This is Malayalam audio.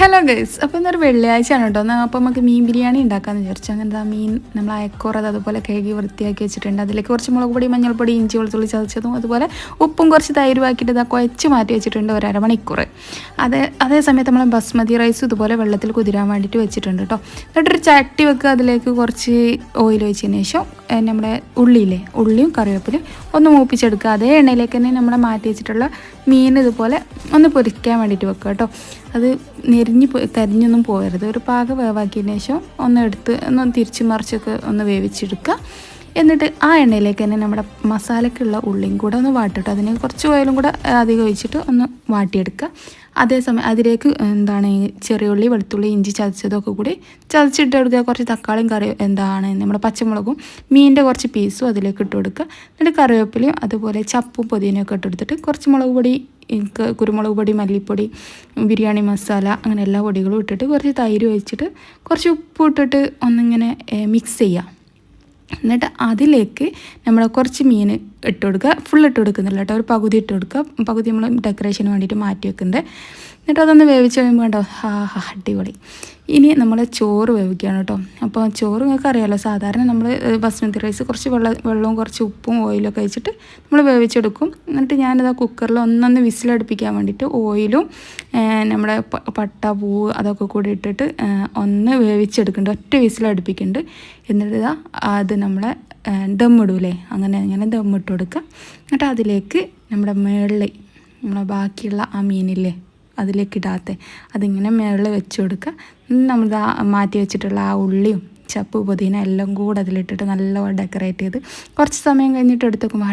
ഹലോ ഗൈസ് അപ്പോൾ ഇന്നൊരു വെള്ളിയാഴ്ചയാണ് കേട്ടോ. എന്നാൽ അപ്പോൾ നമുക്ക് മീൻ ബിരിയാണി ഉണ്ടാക്കാമെന്ന് വിചാരിച്ചു. അങ്ങനെ ആ മീൻ നമ്മൾ അയക്കുറത് അതുപോലെ കഴുകി വൃത്തിയാക്കി വെച്ചിട്ടുണ്ട്. അതിലേക്ക് കുറച്ച് മുളക് പൊടി മഞ്ഞൾപ്പൊടി ഇഞ്ചി വെളുത്തുള്ളി ചതച്ചതും അതുപോലെ ഉപ്പും കുറച്ച് തൈര് ആക്കിയിട്ട് ഇതാ കുഴച്ച് മാറ്റി വെച്ചിട്ടുണ്ട് ഒരു അരമണിക്കൂർ അതേ അതേ സമയത്ത് നമ്മൾ ബസ്മതി റൈസ് ഇതുപോലെ വെള്ളത്തിൽ കുതിരാൻ വേണ്ടിയിട്ട് വെച്ചിട്ടുണ്ട് കേട്ടോ. എന്നിട്ടൊരു ചട്ടി വെക്കുക. അതിലേക്ക് കുറച്ച് ഓയിൽ ഒഴിച്ചതിന് ശേഷം നമ്മുടെ ഉള്ളിയില്ലേ ഉള്ളിയും കറിവേപ്പിലും ഒന്ന് മൂപ്പിച്ചെടുക്കുക. അതേ എണ്ണയിലേക്ക് തന്നെ നമ്മൾ മാറ്റി വെച്ചിട്ടുള്ള മീൻ ഇതുപോലെ ഒന്ന് പൊരിക്കാൻ വേണ്ടിയിട്ട് വെക്കുക കേട്ടോ. അത് നെരിഞ്ഞ് കരിഞ്ഞൊന്നും പോകരുത്. ഒരു പാക വേവാക്കിയതിന് ശേഷം ഒന്ന് എടുത്ത് ഒന്ന് തിരിച്ച് മറിച്ചൊക്കെ ഒന്ന് വേവിച്ചെടുക്കുക. എന്നിട്ട് ആ എണ്ണയിലേക്ക് തന്നെ നമ്മുടെ മസാലയ്ക്കുള്ള ഉള്ളിയും കൂടെ ഒന്ന് വാട്ടിട്ട് അതിന് കുറച്ച് ഓയിലും കൂടെ അധികം ഒഴിച്ചിട്ട് ഒന്ന് വാട്ടിയെടുക്കുക. അതേസമയം അതിലേക്ക് എന്താണ് ചെറിയ ഉള്ളി വെളുത്തുള്ളി ഇഞ്ചി ചതച്ചതൊക്കെ കൂടി ചതച്ചിട്ട് കൊടുക്കുക കുറച്ച് തക്കാളിയും കറി എന്താണ് നമ്മുടെ പച്ചമുളകും മീനിന്റെ കുറച്ച് പീസും അതിലേക്ക് ഇട്ട് കൊടുക്കുക. എന്നിട്ട് കറിവേപ്പിലയും അതുപോലെ ചപ്പും പൊതിനയൊക്കെ ഇട്ടെടുത്തിട്ട് കുറച്ച് മുളക് പൊടി കുരുമുളക് പൊടി മല്ലിപ്പൊടി ബിരിയാണി മസാല അങ്ങനെ എല്ലാ പൊടികളും ഇട്ടിട്ട് കുറച്ച് തൈര് ഒഴിച്ചിട്ട് കുറച്ച് ഉപ്പ് ഇട്ടിട്ട് ഒന്നിങ്ങനെ മിക്സ് ചെയ്യുക എന്നിട്ട് അതിലേക്ക് നമ്മൾ കുറച്ച് മീൻ ഇട്ട് കൊടുക്കുക. ഫുൾ ഇട്ട് കൊടുക്കുന്നില്ല കേട്ടോ. ഒരു പകുതി ഇട്ട് കൊടുക്കുക. പകുതി നമ്മൾ ഡെക്കറേഷന് വേണ്ടിയിട്ട് മാറ്റി വെക്കുന്നത് എന്നിട്ട് അതൊന്ന് വേവിച്ച് കഴിയുമ്പോൾ കേട്ടോ ഹാ ഹാ അടിപൊളി. ഇനി നമ്മൾ ചോറ് വേവിക്കുകയാണ് കേട്ടോ. അപ്പോൾ ചോറ് നിങ്ങൾക്ക് അറിയാമല്ലോ സാധാരണ നമ്മൾ ബസ്മതി റൈസ് കുറച്ച് വെള്ളം വെള്ളവും കുറച്ച് ഉപ്പും ഓയിലും ഒക്കെ വെച്ചിട്ട് നമ്മൾ വേവിച്ചെടുക്കും. എന്നിട്ട് ഞാനിതാ കുക്കറിൽ ഒന്നൊന്ന് വിസിലടുപ്പിക്കാൻ വേണ്ടിയിട്ട് ഓയിലും നമ്മുടെ പട്ട പൂവ് അതൊക്കെ കൂടി ഇട്ടിട്ട് ഒന്ന് വേവിച്ചെടുക്കുന്നുണ്ട്. ഒറ്റ വിസിലടുപ്പിക്കുന്നുണ്ട്. എന്നിട്ട് ഇതാ അത് നമ്മളെ ദമ്മിടൂലേ അങ്ങനെ അങ്ങനെ ദമ്മിട്ട് കൊടുക്കുക. എന്നിട്ട് അതിലേക്ക് നമ്മുടെ മേളിൽ നമ്മളെ ബാക്കിയുള്ള ആ മീനില്ലേ അതിലേക്ക് ഇടാത്ത അതിങ്ങനെ മേളിൽ വെച്ച് കൊടുക്കുക. നമ്മൾ മാറ്റി വെച്ചിട്ടുള്ള ആ ഉള്ളിയും ചപ്പ് പുതിന എല്ലാം കൂടെ അതിലിട്ടിട്ട് നല്ലപോലെ ഡെക്കറേറ്റ് ചെയ്ത് കുറച്ച് സമയം കഴിഞ്ഞിട്ട് എടുത്ത് നോക്കുമ്പോൾ